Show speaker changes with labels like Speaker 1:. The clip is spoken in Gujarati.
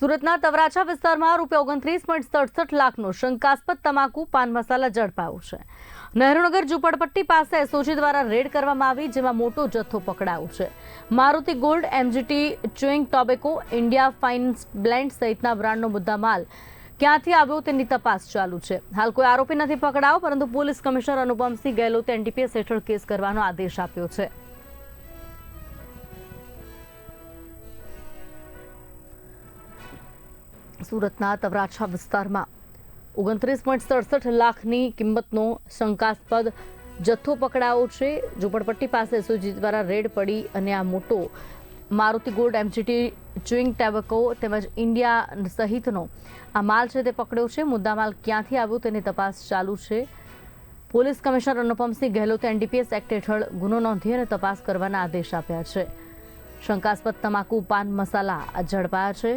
Speaker 1: સુરતના તવરાછા વિસ્તારમાં રૂપિયા ઓગણત્રીસ પોઈન્ટ સડસઠ લાખનો શંકાસ્પદ તમાકુ, પાન મસાલા ઝડપાયો છે. નહેરુનગર ઝુંપડપટ્ટી પાસે એસઓજી દ્વારા રેડ કરવામાં આવી, જેમાં મોટો જથ્થો પકડાયો છે. Maruti gold, MGT, chewing tobacco, India fines blend સહિતના બ્રાન્ડનો મુદ્દામાલ ક્યાંથી આવ્યો તેની તપાસ ચાલુ છે. હાલ કોઈ આરોપી નથી પકડાયો, પરંતુ પોલીસ કમિશનર અનુપમસિંહ ગેહલોતે એનડીપીએસ હેઠળ કેસ કરવાનો આદેશ આપ્યો છે. સુરતના તવરાછા વિસ્તારમાં. ઓગણત્રીસ પોઈન્ટ સડસઠ લાખની કિંમતનો શંકાસ્પદ જથ્થો પકડાયો છે. ઝુંપડપટ્ટી પાસે એસઓજી દ્વારા રેડ પડી અને આ મોટો મારુતિ ગોલ્ડ એમજીટી ચ્યુઇંગ ટેબકો તેમજ ઇન્ડિયા સહિતનો આ માલ છે તે પકડ્યો છે. મુદ્દામાલ ક્યાંથી આવ્યો તેની તપાસ ચાલુ છે. પોલીસ કમિશનર અનુપમસિંહ ગહેલોતે એનડીપીએસ એક્ટ હેઠળ ગુનો નોંધી અને તપાસ કરવાના આદેશ આપ્યા છે. શંકાસ્પદ તમાકુ, પાન, મસાલા ઝડપાયા છે.